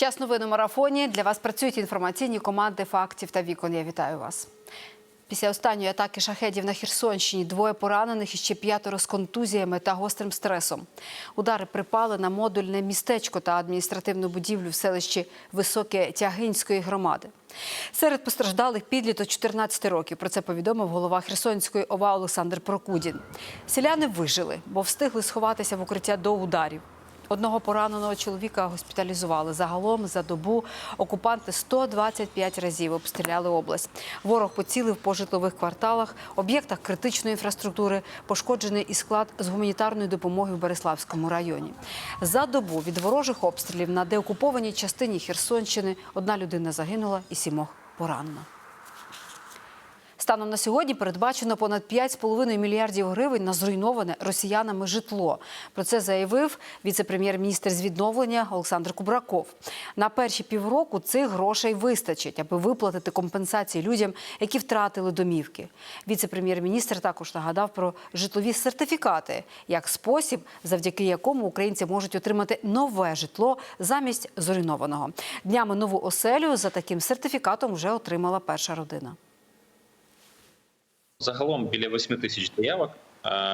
Час новин у марафоні. Для вас працюють інформаційні команди фактів та вікон. Я вітаю вас. Після останньої атаки шахедів на Херсонщині двоє поранених і ще п'ятеро з контузіями та гострим стресом. Удари припали на модульне містечко та адміністративну будівлю в селищі Високе Тягинської громади. Серед постраждалих підліток 14 років. Про це повідомив голова Херсонської ОВА Олександр Прокудін. Селяни вижили, бо встигли сховатися в укриття до ударів. Одного пораненого чоловіка госпіталізували. Загалом за добу окупанти 125 разів обстріляли область. Ворог поцілив по житлових кварталах, об'єктах критичної інфраструктури, пошкоджений і склад з гуманітарної допомоги в Береславському районі. За добу від ворожих обстрілів на деокупованій частині Херсонщини одна людина загинула і сімох поранено. Станом на сьогодні передбачено понад 5,5 мільярдів гривень на зруйноване росіянами житло. Про це заявив віце-прем'єр-міністр з відновлення Олександр Кубраков. На перші півроку цих грошей вистачить, аби виплатити компенсації людям, які втратили домівки. Віце-прем'єр-міністр також нагадав про житлові сертифікати як спосіб, завдяки якому українці можуть отримати нове житло замість зруйнованого. Днями нову оселю за таким сертифікатом вже отримала перша родина. Загалом біля 8 тисяч заявок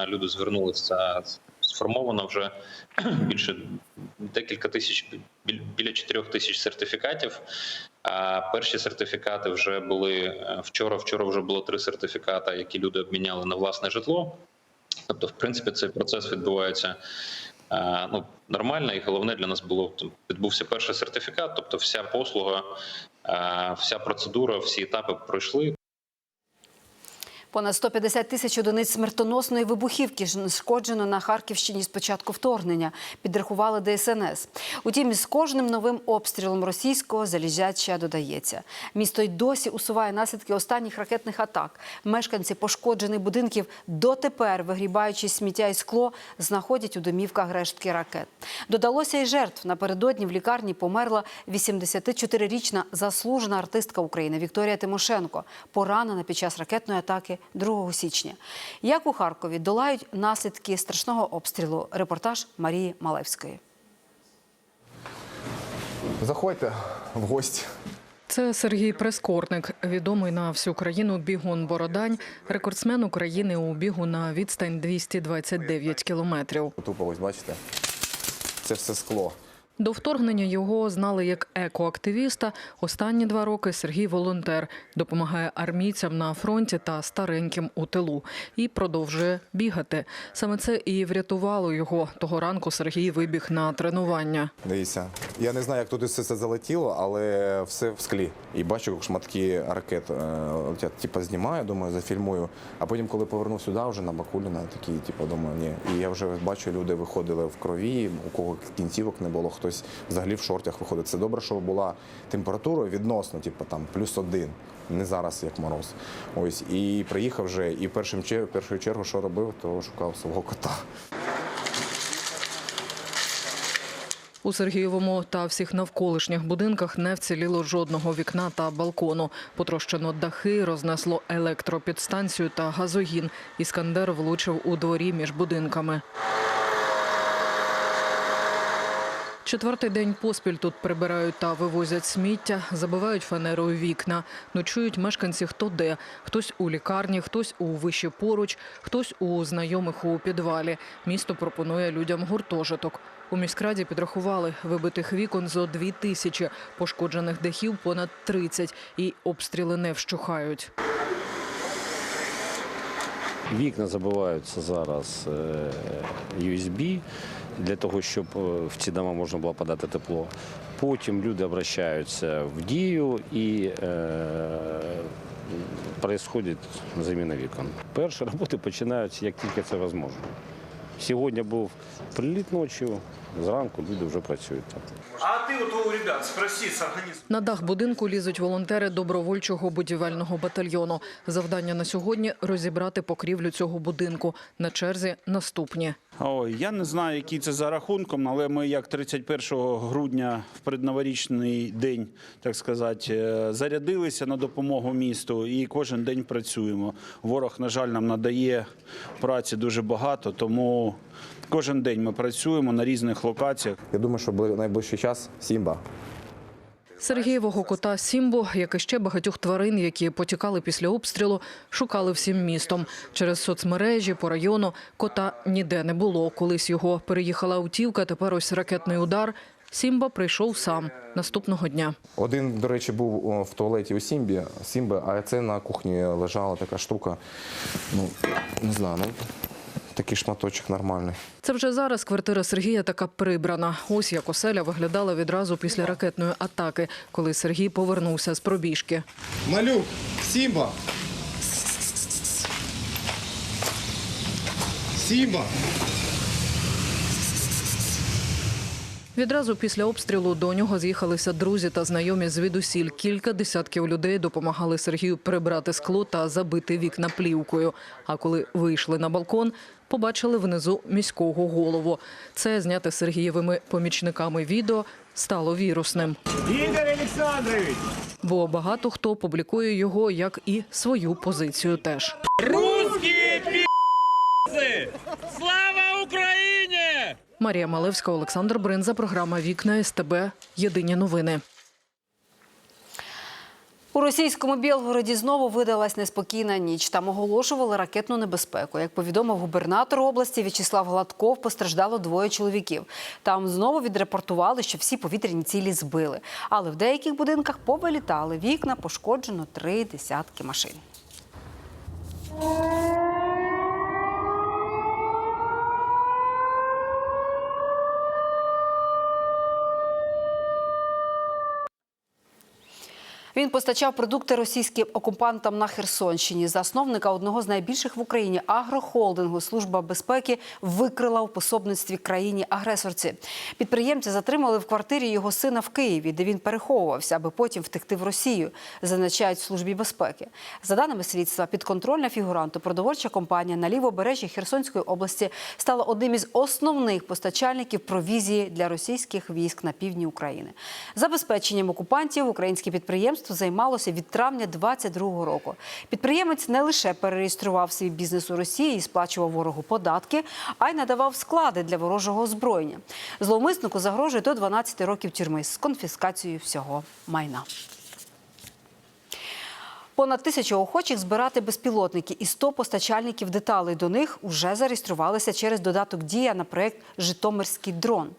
люди звернулися. Сформовано вже більше декілька тисяч, біля 4 тисяч сертифікатів. А перші сертифікати вже були е, вчора. Вчора вже було три сертифікати, які люди обміняли на власне житло. Тобто, в принципі, цей процес відбувається ну, нормально, і головне для нас було відбувся перший сертифікат, тобто вся послуга, вся процедура, всі етапи пройшли. Понад 150 тисяч одиниць смертоносної вибухівки знешкоджено на Харківщині з початку вторгнення, підрахували ДСНС. Утім, із кожним новим обстрілом російського залізяча додається. Місто й досі усуває наслідки останніх ракетних атак. Мешканці пошкоджених будинків дотепер, вигрібаючи сміття і скло, знаходять у домівках рештки ракет. Додалося й жертв. Напередодні в лікарні померла 84-річна заслужена артистка України Вікторія Тимошенко, поранена під час ракетної атаки 2 січня. Як у Харкові долають наслідки страшного обстрілу? Репортаж Марії Малевської. Заходьте в гості. Це Сергій Прескорник, відомий на всю країну бігун Бородань, рекордсмен України у бігу на відстань 229 кілометрів. Тупо ось бачите. Це все скло. До вторгнення його знали як екоактивіста. Останні два роки Сергій волонтер допомагає армійцям на фронті та стареньким у тилу і продовжує бігати. Саме це і врятувало його. Того ранку Сергій вибіг на тренування. Дивіться. Я не знаю, як туди все це залетіло, але все в склі. І бачу, як шматки ракет е, летять. Типа знімаю, думаю, зафільмую. А потім, коли повернув сюди, вже на Бакуліна, такі, типу, думаю, ні. І я вже бачу, люди виходили в крові, у кого кінцівок не було, хтось взагалі в шортах виходить. Це добре, що була температура відносно, типу там плюс один. Не зараз як мороз. Ось і приїхав вже, і першим першою чергу, що робив, то шукав свого кота. У Сергієвому та всіх навколишніх будинках не вціліло жодного вікна та балкону. Потрощено дахи, рознесло електропідстанцію та газогін. Іскандер влучив у дворі між будинками. Четвертий день поспіль тут прибирають та вивозять сміття, забивають фанерою вікна. Ночують мешканці хто де. Хтось у лікарні, хтось у виші поруч, хтось у знайомих у підвалі. Місто пропонує людям гуртожиток. У міськраді підрахували вибитих вікон зо дві тисячі, пошкоджених дахів понад 30 і обстріли не вщухають. Вікна забиваються зараз е, USB для того, щоб е, в ці дома можна було подати тепло. Потім люди обращаються в дію і е, происходить заміна вікон. Перші роботи починаються, як тільки це можливо. Сьогодні був приліт ночі, зранку люди вже працюють там. А вот у ребят спроси с организмом. На дах будинку лізуть волонтери добровольчого будівельного батальйону. Завдання на сьогодні розібрати покрівлю цього будинку. На черзі наступні. Ой, я не знаю, який це за рахунком, але ми як 31 грудня в предноворічний день, так сказати, е, зарядилися на допомогу місту і кожен день працюємо. Ворог, на жаль, нам надає праці дуже багато, тому кожен день ми працюємо на різних локаціях. Я думаю, що найближчий час Сімба. Сергієвого кота Сімбо, як і ще багатьох тварин, які потікали після обстрілу, шукали всім містом. Через соцмережі по району кота ніде не було. Колись його переїхала автівка, тепер ось ракетний удар. Сімба прийшов сам наступного дня. Один, до речі, був в туалеті у Сімбі, Сімби, а це на кухні лежала така штука. Ну, не знаю, ну такий шматочок нормальний. Це вже зараз квартира Сергія така прибрана. Ось як оселя виглядала відразу після ракетної атаки, коли Сергій повернувся з пробіжки. Малюк, Сімба! Сімба! Відразу після обстрілу до нього з'їхалися друзі та знайомі звідусіль. Кілька десятків людей допомагали Сергію прибрати скло та забити вікна плівкою. А коли вийшли на балкон, побачили внизу міського голову. Це зняте Сергієвими помічниками відео стало вірусним. Ігор Олександрович! Бо багато хто публікує його як і свою позицію теж. Русські пі***ці! Слава Україні! Марія Малевська, Олександр Бринза, програма Вікна СТБ. Єдині новини. У російському Білгороді знову видалась неспокійна ніч. Там оголошували ракетну небезпеку. Як повідомив губернатор області В'ячеслав Гладков, постраждало двоє чоловіків. Там знову відрепортували, що всі повітряні цілі збили. Але в деяких будинках повилітали вікна, пошкоджено три десятки машин. Він постачав продукти російським окупантам на Херсонщині. Засновника одного з найбільших в Україні агрохолдингу Служба безпеки викрила у пособництві країні-агресорці. Підприємця затримали в квартирі його сина в Києві, де він переховувався, аби потім втекти в Росію. Зазначають в службі безпеки. За даними слідства, підконтрольна фігуранту продовольча компанія на лівобережжі Херсонської області стала одним із основних постачальників провізії для російських військ на півдні України. Забезпеченням окупантів українське підприємство займалося від травня 2022 року. Підприємець не лише перереєстрував свій бізнес у Росії і сплачував ворогу податки, а й надавав склади для ворожого озброєння. Зловмиснику загрожує до 12 років тюрми з конфіскацією всього майна. Понад тисячу охочих збирати безпілотники і 100 постачальників деталей до них уже зареєструвалися через додаток Дія на проект Житомирський дрон.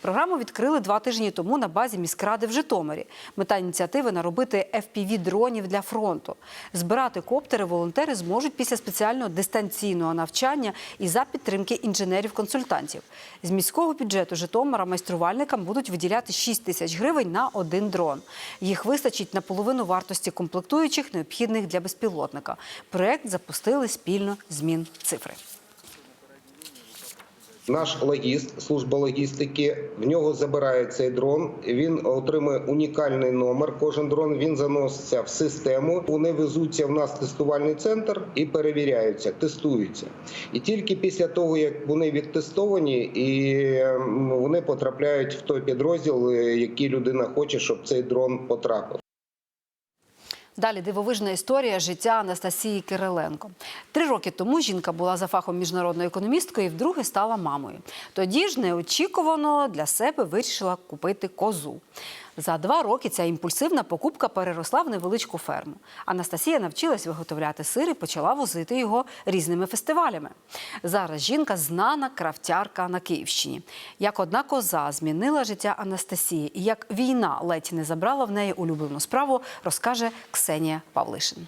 Програму відкрили два тижні тому на базі міськради в Житомирі. Мета ініціативи наробити fpv дронів для фронту. Збирати коптери волонтери зможуть після спеціального дистанційного навчання і за підтримки інженерів-консультантів. З міського бюджету Житомира майструвальникам будуть виділяти 6 тисяч гривень на один дрон. Їх вистачить на половину вартості комплектуючих, необхідних для безпілотника. Проект запустили спільно з Мінцифри. Наш логіст, служба логістики, в нього забирають цей дрон. Він отримує унікальний номер. Кожен дрон він заноситься в систему. Вони везуться в нас в тестувальний центр і перевіряються, тестуються. І тільки після того, як вони відтестовані, і вони потрапляють в той підрозділ, е, який людина хоче, щоб цей дрон потрапив. Далі дивовижна історія життя Анастасії Кириленко. Три роки тому жінка була за фахом міжнародною економісткою і вдруге стала мамою. Тоді ж неочікувано для себе вирішила купити козу. За два роки ця імпульсивна покупка переросла в невеличку ферму. Анастасія навчилась виготовляти сир і почала возити його різними фестивалями. Зараз жінка знана крафтярка на Київщині. Як одна коза змінила життя Анастасії і як війна ледь не забрала в неї улюблену справу, розкаже Ксенія Павлишин.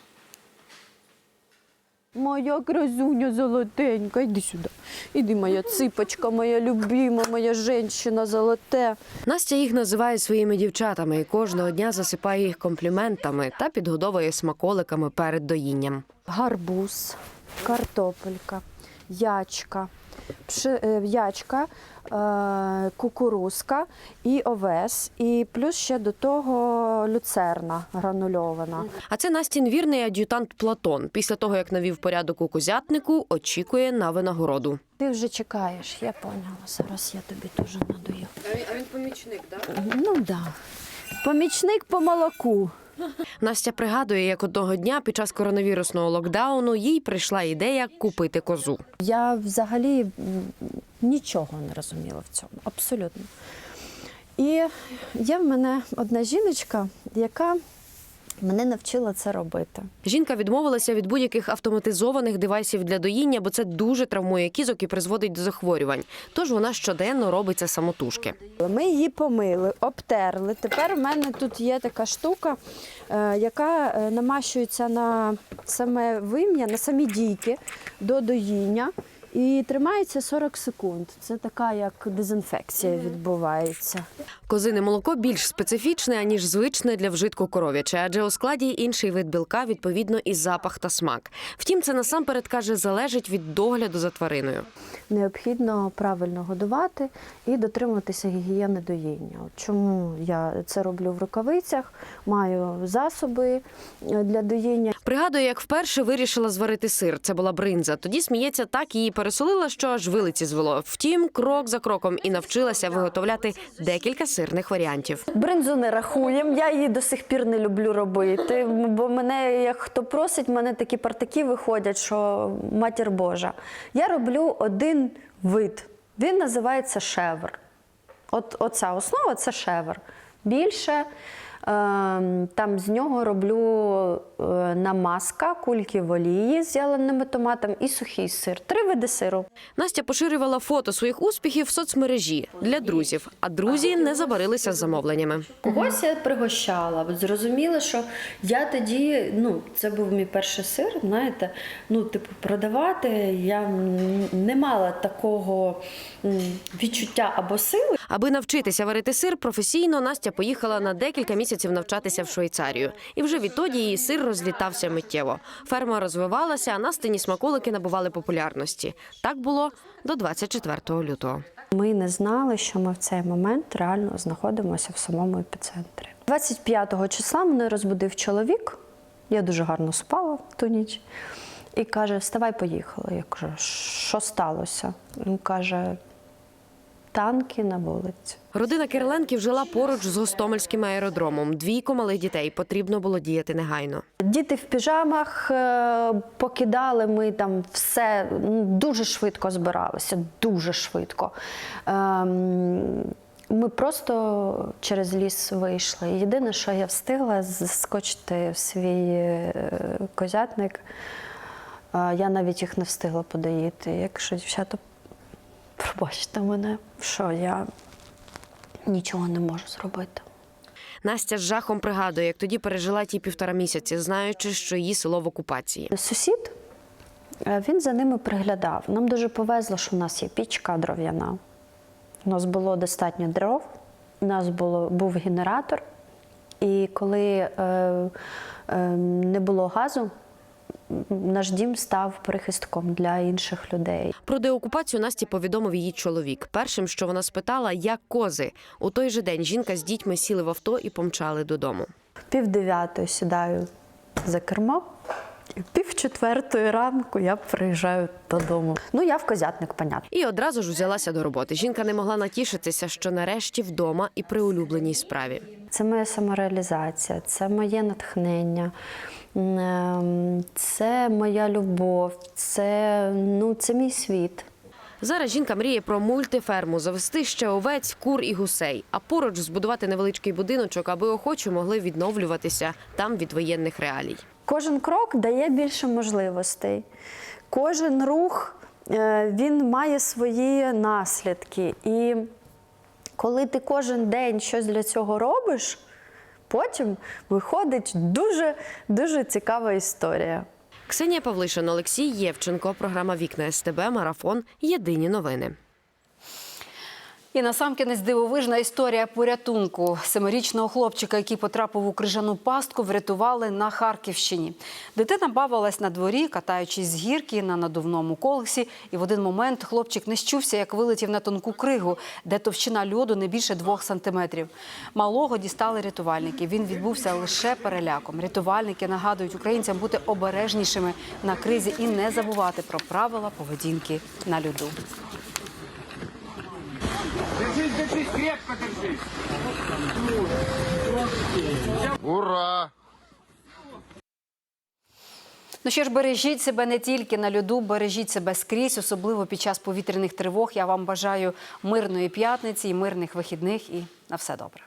Моя красуня золотенька, іди сюди. Іди, моя ципочка, моя любима, моя жінка золоте. Настя їх називає своїми дівчатами і кожного дня засипає їх компліментами та підгодовує смаколиками перед доїнням. Гарбуз, картопелька, ячка, пши- е, ячка, е, кукурузка і овес. І плюс ще до того люцерна гранульована. А це Настін вірний ад'ютант Платон. Після того, як навів порядок у козятнику, очікує на винагороду. Ти вже чекаєш, я поняла. Зараз я тобі теж надаю. А він помічник, так? Ну так. Да. Помічник по молоку. Настя пригадує, як одного дня під час коронавірусного локдауну їй прийшла ідея купити козу. Я взагалі нічого не розуміла в цьому, абсолютно. І є в мене одна жіночка, яка мене навчила це робити. Жінка відмовилася від будь-яких автоматизованих девайсів для доїння, бо це дуже травмує кізок і призводить до захворювань. Тож вона щоденно робить це самотужки. Ми її помили, обтерли. Тепер у мене тут є така штука, е, яка е, намащується на саме вим'я, на самі дійки до доїння. І тримається 40 секунд. Це така як дезінфекція відбувається. Козине молоко більш специфічне аніж звичне для вжитку коров'яче, адже у складі інший вид білка, відповідно, і запах та смак. Втім, це насамперед каже залежить від догляду за твариною. Необхідно правильно годувати і дотримуватися гігієни доїння. Чому я це роблю в рукавицях, маю засоби е, для доїння. Пригадує, як вперше вирішила зварити сир. Це була бринза. Тоді сміється, так її пересолила, що аж вилиці звело. Втім, крок за кроком і навчилася виготовляти декілька сирних варіантів. Бринзу не рахуємо. Я її до сих пір не люблю робити. Бо мене, як хто просить, мене такі партаки виходять, що матір Божа. Я роблю один вид. Він називається шевр. От оця основа це шевр. Більше там з нього роблю е, намазка, кульки в олії з зеленими томатом і сухий сир. Три види сиру. Настя поширювала фото своїх успіхів в соцмережі для друзів, а друзі не забарилися з замовленнями. Когось я пригощала, зрозуміла, що я тоді, ну, це був мій перший сир, знаєте, ну, типу, продавати я не мала такого відчуття або сили. Аби навчитися варити сир професійно, Настя поїхала на декілька місяців навчатися в Швейцарію. І вже відтоді її сир розлітався миттєво. Ферма розвивалася, а Настині смаколики набували популярності. Так було до 24 лютого. Ми не знали, що ми в цей момент реально знаходимося в самому епіцентрі. 25 числа мене розбудив чоловік. Я дуже гарно спала ту ніч. І каже: Вставай, поїхали. Я кажу, що сталося? Він каже: танки на вулиці. Родина Кириленків жила поруч з Гостомельським аеродромом. Двійко малих дітей потрібно було діяти негайно. Діти в піжамах е, покидали ми там все ну, дуже швидко збиралися, дуже швидко. Ем, Ми просто через ліс вийшли. Єдине, що я встигла, заскочити в свій е, козятник. Е, Я навіть їх не встигла подоїти. Якщо дівчата, пробачте мене, що я нічого не можу зробити. Настя з жахом пригадує, як тоді пережила ті півтора місяці, знаючи, що її село в окупації. Сусід е, він за ними приглядав. Нам дуже повезло, що в нас є пічка дров'яна. У нас було достатньо дров, у нас було, був генератор, і коли е, е, не було газу, наш дім став прихистком для інших людей. Про деокупацію Насті повідомив її чоловік. Першим, що вона спитала, як кози. У той же день жінка з дітьми сіли в авто і помчали додому. Пів дев'ятої сідаю за кермо, пів четвертої ранку я приїжджаю додому. Ну, я в козятник, понятно. І одразу ж взялася до роботи. Жінка не могла натішитися, що нарешті вдома і при улюбленій справі. Це моя самореалізація, це моє натхнення, це моя любов, це, ну, це мій світ. Зараз жінка мріє про мультиферму, завести ще овець, кур і гусей, а поруч збудувати невеличкий будиночок, аби охочі могли відновлюватися там від воєнних реалій. Кожен крок дає більше можливостей. Кожен рух е, він має свої наслідки. І коли ти кожен день щось для цього робиш, потім виходить дуже дуже цікава історія. Ксенія Павлишин, Олексій Євченко. Програма Вікна СТБ. Марафон. Єдині новини. І насамкінець дивовижна історія порятунку семирічного хлопчика, який потрапив у крижану пастку, врятували на Харківщині. Дитина бавилась на дворі, катаючись з гірки на надувному колесі. І в один момент хлопчик не щувся, як вилетів на тонку кригу, де товщина льоду не більше двох сантиметрів. Малого дістали рятувальники. Він відбувся лише переляком. Рятувальники нагадують українцям бути обережнішими на кризі і не забувати про правила поведінки на льоду. Держись, держись, крепко держись. Ура! Ну що ж, бережіть себе не тільки на льоду, бережіть себе скрізь, особливо під час повітряних тривог. Я вам бажаю мирної п'ятниці і мирних вихідних. І На все добре.